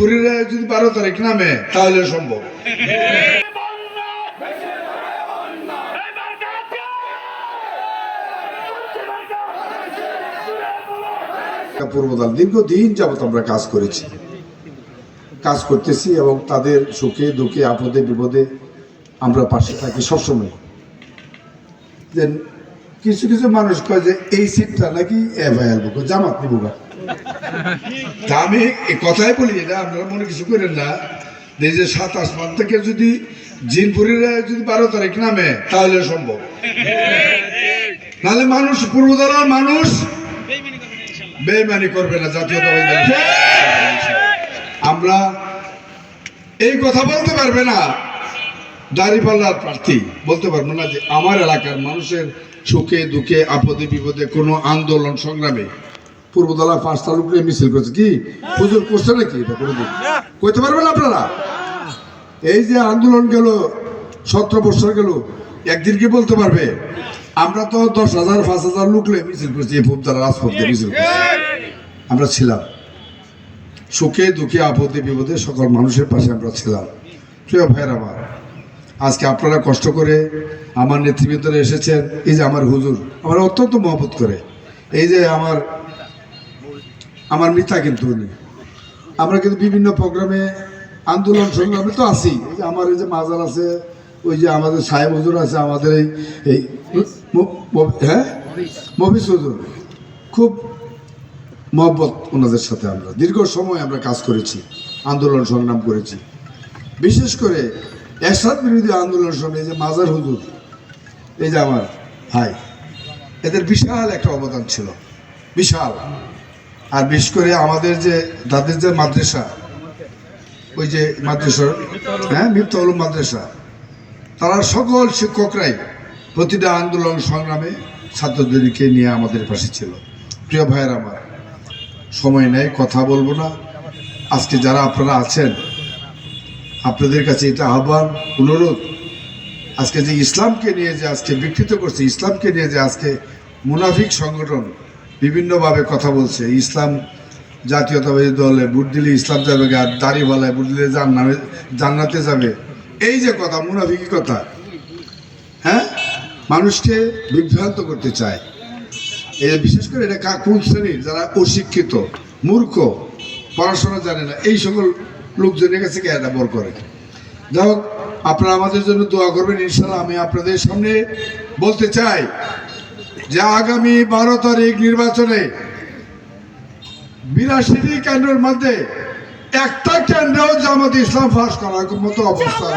শরীরে যদি বারো তারিখ নামে, তাহলে সম্ভব। পূর্বদাল দীর্ঘদিন যাবত আমরা কাজ করেছি। কাজ করতেছি এবং তাদের সুখে দুঃখে, আপদে বিপদে আমরা পাশে থাকি সবসময়। যে কিছু কিছু মানুষ কয় যে, এই সিটটা নাকি বুক জামাত নিবো। তা আমি এই কথাই বলি এটা আপনারা মনে কিছু করেন না এই যে সাত আসমান থেকে যদি জিনপুরের যদি বারো তারিখ নামে, তাহলে সম্ভব নাহলে মানুষ পূর্বধারার মানুষ বেইমানি করবে না দল। আমরা এই কথা বলতে পারবে না দাঁড়িপাল্লার প্রার্থী, বলতে পারব না যে আমার এলাকার মানুষের সুখে, দুঃখে, আপদে, বিপদে কোনো আন্দোলন সংগ্রামে পূর্বতলা পাঁচ তালুক নিয়ে মিছিল করছে কি? পুজোর করছে নাকি এটা কোনোদিন? কইতে পারবেন আপনারা? এই যে আন্দোলন গেল, সতেরো বছর গেল, একদিন কি বলতে পারবে? আমরা তো দশ হাজার, পাঁচ হাজার লোক নিয়ে মিছিল করছি, এই ফুপতারা রাজপথ মিছিল আমরা ছিলাম। সুখে, দুঃখে, আপদে, বিপদে সকল মানুষের পাশে আমরা ছিলাম। প্রিয় ভাইয়ের আমার আজকে আপনারা কষ্ট করে আমার নেতৃবৃন্দরা এসেছেন, এই যে আমার হুজুর, আমার অত্যন্ত মহব্বত করে। এই যে আমার আমার মিতা কিন্তু উনি। আমরা কিন্তু বিভিন্ন প্রোগ্রামে আন্দোলন সংগ্রামে তো যে আমার এই যে মাজার আছে, ওই যে আমাদের সাহেব হুজুর আছে, আমাদের এই এই হ্যাঁ? মফিস হুজুর। খুব মহব্বত ওনাদের সাথে আমরা। দীর্ঘ সময় আমরা কাজ করেছি, আন্দোলন সংগ্রাম করেছি। বিশেষ করে এরশাদ বিরোধী আন্দোলনের সময় যে মাজার হুজুর, এই যে আমার ভাই, এদের বিশাল একটা অবদান ছিল, বিশাল। আর বিশেষ করে আমাদের যে, তাদের যে মাদ্রাসা, ওই যে মাদ্রাসা হ্যাঁ মিফতাউল মাদ্রাসা, তারা সকল শিক্ষকরাই প্রতিটা আন্দোলন সংগ্রামে ছাত্রদেরকে নিয়ে আমাদের পাশে ছিল। প্রিয় ভাইয়ের আমার, সময় নেই, কথা বলব না। আজকে যারা আপনারা আছেন আপনাদের কাছে এটা আহ্বান, অনুরোধ। আজকে যে ইসলামকে নিয়ে যে আজকে বিকৃত করছে, ইসলামকে নিয়ে যে আজকে মুনাফিক সংগঠন বিভিন্নভাবে কথা বলছে, ইসলাম জাতীয়তাবাদী দলে ভোট দিলে ইসলাম যাবে, আর দাড়িওয়ালায় ভোট দিলে জান্নামে জান্নাতে যাবে। এই যে কথা মুনাফিকি কথা। হ্যাঁ? মানুষকে বিভ্রান্ত করতে চায়। এই বিশেষ করে এটা কোন শ্রেণির? যারা অশিক্ষিত, মূর্খ, পড়াশোনা জানে না, এই সকল লোকজনের কাছে এটা বল করে। যাই হোক, আপনারা আমাদের জন্য দোয়া করবেন ইনশাল্লাহ আমি আপনাদের সামনে বলতে চাই যে আগামী বারো তারিখ নির্বাচনে বিরাশিটি কেন্দ্রের মধ্যে একটা কেন্দ্রেও জামাত ইসলাম ফাঁস করার মতো অবস্থা